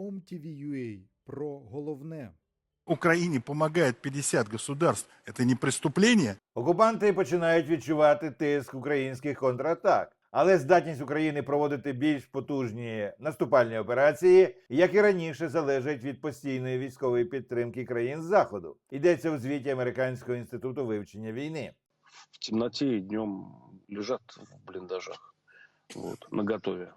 OMTV.ua про головне. Украине помогает 50 государств. Это не преступление? Окупанти починають відчувати тиск українських контратак. Але здатність України проводити більш потужні наступальні операції, як і раніше, залежить від постійної військової підтримки країн Заходу. Йдеться у звіті Американського інституту вивчення війни. в темноте и днем лежат в блиндажах. Вот, наготове.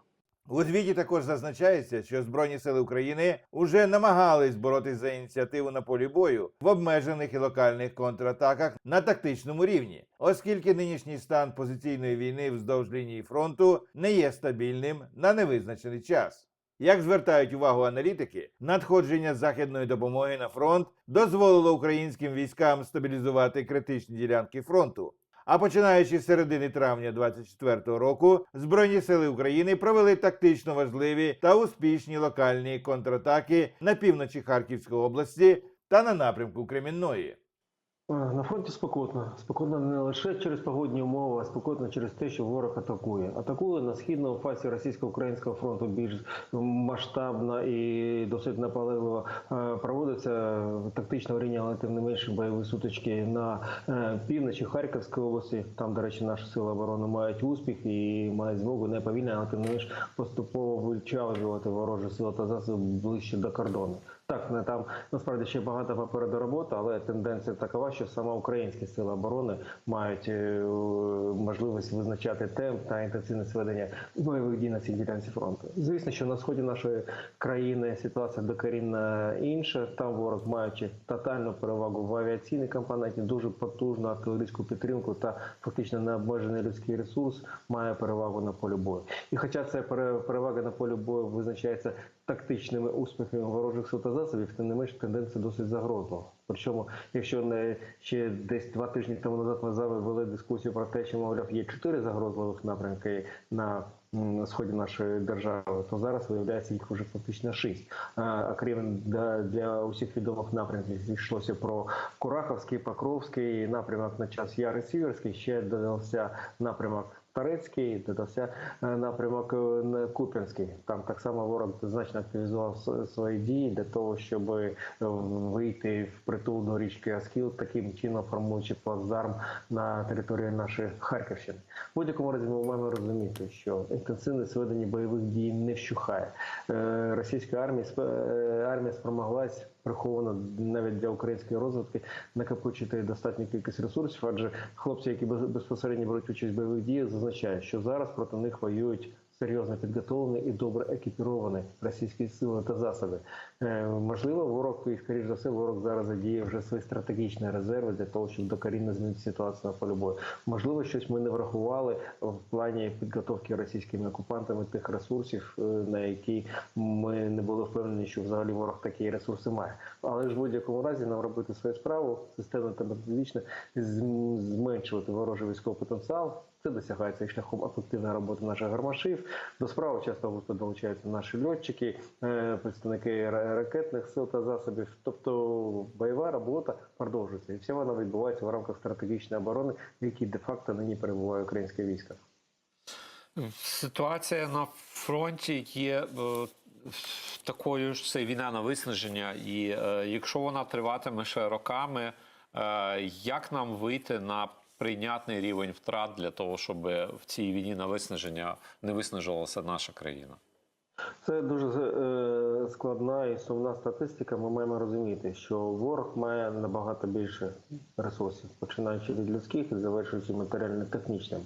У звіті також зазначається, що Збройні сили України вже намагались боротись за ініціативу на полі бою в обмежених і локальних контратаках на тактичному рівні, оскільки нинішній стан позиційної війни вздовж лінії фронту не є стабільним на невизначений час. Як звертають увагу аналітики, надходження західної допомоги на фронт дозволило українським військам стабілізувати критичні ділянки фронту. А починаючи з середини травня 24-го року, Збройні сили України провели тактично важливі та успішні локальні контратаки на півночі Харківської області та на напрямку Кремінної. На фронті спокійно. Спокійно не лише через погодні умови, а спокійно через те, що ворог атакує. Атакує на східному фасі російсько-українського фронту більш масштабно і досить наполегливо Е, проводиться тактичного рівня, але тим не менше бойові сутички на е, півночі Харківської області. Там, до речі, наші сили оборони мають успіх і мають змогу не повільно, але тим не менш поступово вичавлювати ворожі сили та засоби ближче до кордону. Так, не там насправді ще багато попереду роботи, але тенденція такова, що саме українські сили оборони мають е, можливість визначати темп та інтенсивність ведення бойових дій на цій ділянці фронту. Звісно, що на сході нашої країни ситуація докорінно інша. Там ворог, маючи тотальну перевагу в авіаційній компоненті, дуже потужну артилерійську підтримку та фактично необмежений людський ресурс, має перевагу на полі бою. І хоча ця пере- перевага на полі бою визначається тактичними успіхами ворожих сил та засобів, тим не менш тенденція досить загрозлива. Причому, якщо не ще десь два тижні тому назад ми з вами вели дискусію про те, що мовляв є чотири загрозливих напрямки на сході нашої держави, то зараз виявляється їх вже фактично шість. А, Окрім для, для усіх відомих напрямків йшлося про Кураховський, Покровський напрямок на час Яри Сіверський, ще додався напрямок. Тарецький, додався е, напрямок е, Куп'янський. Там так само ворог значно активізував свої дії для того, щоб е, вийти в притул до річки Аскіл, таким чином формуючи плацдарм на території нашої Харківщини. В будь-якому разі ми маємо розуміти, що інтенсивність ведення бойових дій не вщухає. Російська армія армія спромоглась приховано навіть для української розвитки накопичити достатню кількість ресурсів, адже хлопці, які без- безпосередньо беруть участь в бойових діях, зазначають, що зараз проти них воюють серйозно підготовлені і добре екіпіровані російські сили та засоби. Е, можливо, ворог і скоріш за все, ворог зараз задіє вже свої стратегічні резерви для того, щоб докорінно змінити ситуацію на полі бою. Можливо, щось ми не врахували в плані підготовки російськими окупантами тих ресурсів, е, на які ми не були впевнені, що взагалі ворог такі ресурси має. Але ж в будь-якому разі нам робити свою справу системно та методично зм- зменшувати ворожий військовий потенціал. Це досягається і шляхом ефективної роботи наших гармашів. До справи часто густо долучаються наші льотчики, е, представники ракетних сил та засобів. Тобто бойова робота продовжується, і вся вона відбувається в рамках стратегічної оборони, в якій де-факто нині перебуває українське військо. Ситуація на фронті є е, такою ж це війна на виснаження, і е, якщо вона триватиме ще роками, е, як нам вийти на прийнятний рівень втрат для того, щоб в цій війні на виснаження не виснажилася наша країна? Це дуже е, складна і сумна статистика. Ми маємо розуміти, що ворог має набагато більше ресурсів, починаючи від людських і завершуючи матеріально-технічним.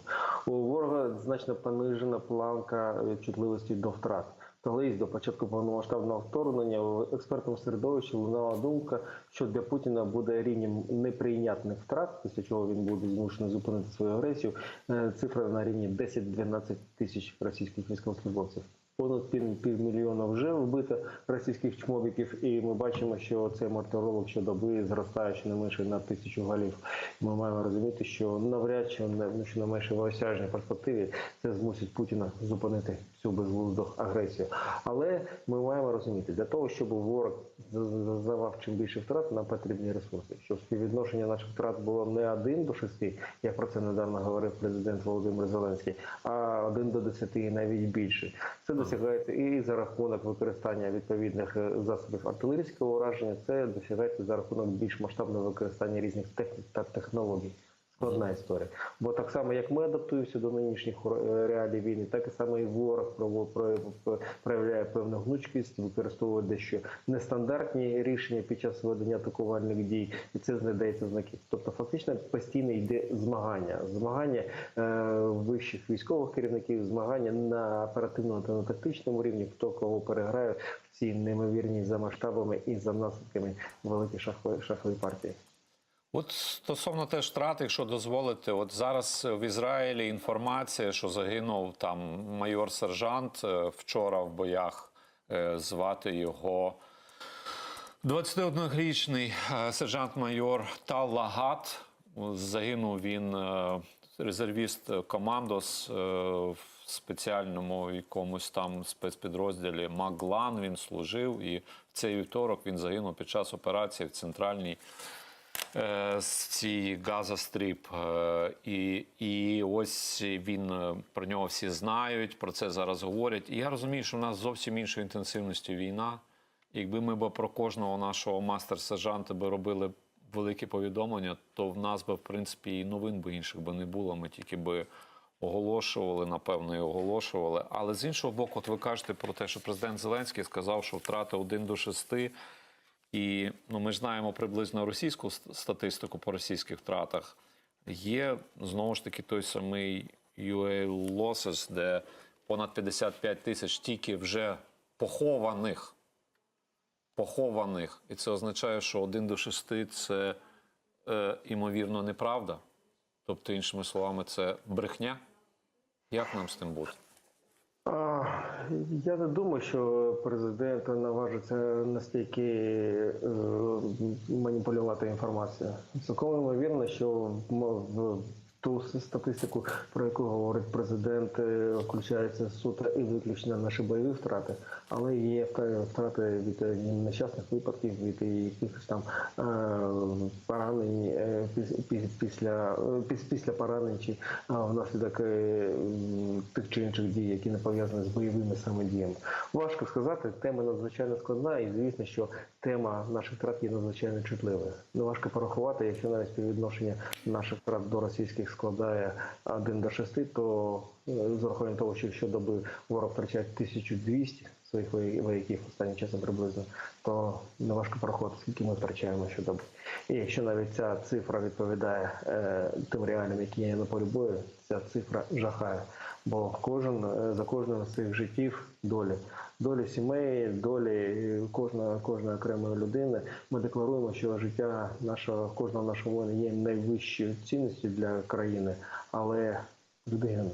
У ворога значно понижена планка чутливості до втрат. Колись до початку повномасштабного вторгнення в експертному середовищі лунала думка, що для Путіна буде рівнем неприйнятних втрат, після чого він буде змушений зупинити свою агресію. е, Цифра на рівні 10-12 тисяч російських військовослужбовців. Понад пів, півмільйона вже вбито російських чмобіків, і ми бачимо, що цей мартиролог щодоби зростає щонайменше на тисячу голів. Ми маємо розуміти, що навряд чи не- менше в осяжній перспективі це змусить Путіна зупинити цю безглузду агресію. Але ми маємо розуміти, для того, щоб ворог зазнавав чим більше втрат, нам потрібні ресурси. Щоб співвідношення наших втрат було не 1 до 6, як про це недавно говорив президент Володимир Зеленський, а 1 до 10 і навіть більше. Це досягається і за рахунок використання відповідних е, засобів артилерійського ураження. Це досягається за рахунок більш масштабного використання різних технік та технологій. Складна історія. Бо так само, як ми адаптуємося до нинішніх е, реалій війни, так і само і ворог проявляє певну гнучкість, використовує дещо нестандартні рішення під час ведення атакувальних дій, і це знайдеться знаки. Тобто, фактично постійно йде змагання, змагання е, вищих військових керівників, змагання на оперативному та на тактичному рівні, хто кого переграє в цій неймовірній за масштабами і за наслідками великій шахової шахової партії. От стосовно теж втрат, якщо дозволите, от зараз в Ізраїлі інформація, що загинув там майор-сержант е, вчора в боях, е, звати його 21-річний е, сержант-майор Тал Лагат. Загинув він резервіст командос в спеціальному якомусь там спецпідрозділі Маглан. Він служив, і в цей вівторок він загинув під час операції в центральній з цій Газастріп. Е, І, і ось він е, про нього всі знають, про це зараз говорять. І я розумію, що в нас зовсім іншої інтенсивності війна. Якби ми б про кожного нашого мастер-сержанта би робили великі повідомлення, то в нас би, в принципі, і новин би інших би не було. Ми тільки би оголошували, напевно, і оголошували. Але з іншого боку, от ви кажете про те, що президент Зеленський сказав, що втрати 1 до 6. І ну, ми знаємо приблизно російську статистику по російських втратах. Є знову ж таки той самий UA Losses, де понад 55 тисяч тільки вже похованих. Похованих. І це означає, що 1 до 6 це е, імовірно неправда. Тобто, іншими словами, це брехня. Як нам з тим бути? Я не думаю, що президент наважиться настільки е, маніпулювати інформацією. Цілком ймовірно, що в ту статистику, про яку говорить президент, е, включається суто і виключно наші бойові втрати, але є втрати від е, нещасних випадків, від якихось там е, поранень піс- піс- після, після поранень чи внаслідок тих чи інших дій, які не пов'язані з бойовими саме діями. Важко сказати, тема надзвичайно складна, і звісно, що тема наших втрат є надзвичайно чутливою. Не важко порахувати, якщо навіть співвідношення наших втрат до російських складає 1 до 6, то е, з урахуванням того, що щодоби ворог втрачає 1200 своїх вояків останнім часом приблизно, то не важко порахувати, скільки ми втрачаємо щодоби. І якщо навіть ця цифра відповідає е, тим реаліям, які є на полі бою, ця цифра жахає. Бо кожен е, за кожним з цих життів долі, долі сімей, долі е, кожної кожної окремої людини. Ми декларуємо, що життя нашого кожного нашого воїна є найвищою цінністю для країни, але люди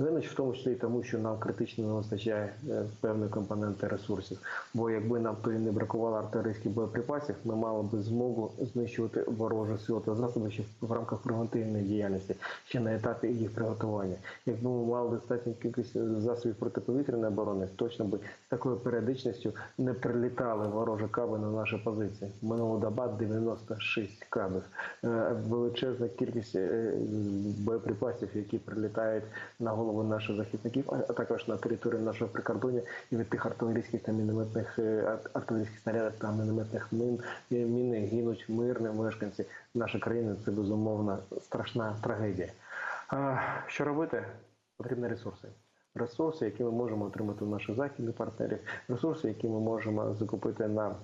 Гинуть в тому числі і тому, що нам критично не вистачає е, певної компоненти ресурсів. Бо якби нам то і не бракувало артилерійських боєприпасів, ми мали би змогу знищувати ворожі сили та засоби ще в рамках превентивної діяльності, ще на етапі їх приготування. Якби ми мали достатню кількість е, засобів протиповітряної оборони, точно би з такою періодичністю не прилітали ворожі каби на наші позиції. Минула доба 96 кабів. Е, Величезна кількість боєприпасів, які прилітають на голову наших захисників, а також на територію нашого прикордоння і від тих артилерійських та мінометних е, артилерійських снарядів та мінометних мин е, міни гинуть мирні мешканці нашої країни. Це безумовно страшна трагедія. А, що робити? Потрібні ресурси. Ресурси, які ми можемо отримати у наших західних партнерів, ресурси, які ми можемо закупити на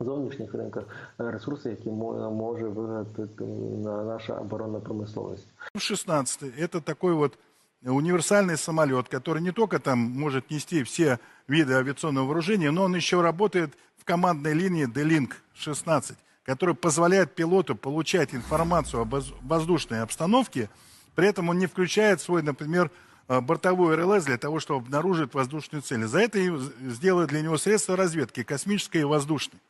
зовнішніх ринках, ресурси, які мо- може вигадати на наша оборонна промисловість. F-16 это такой вот универсальный самолет, который не только там может нести все виды авиационного вооружения, но он еще работает в командной линии D-Link 16, который позволяет пилоту получать информацию об воз- воздушной обстановке, при этом он не включает свой, например, э, бортовой РЛС для того, чтобы обнаружить воздушные цели. За это сделают для него средства разведки, космической и воздушной.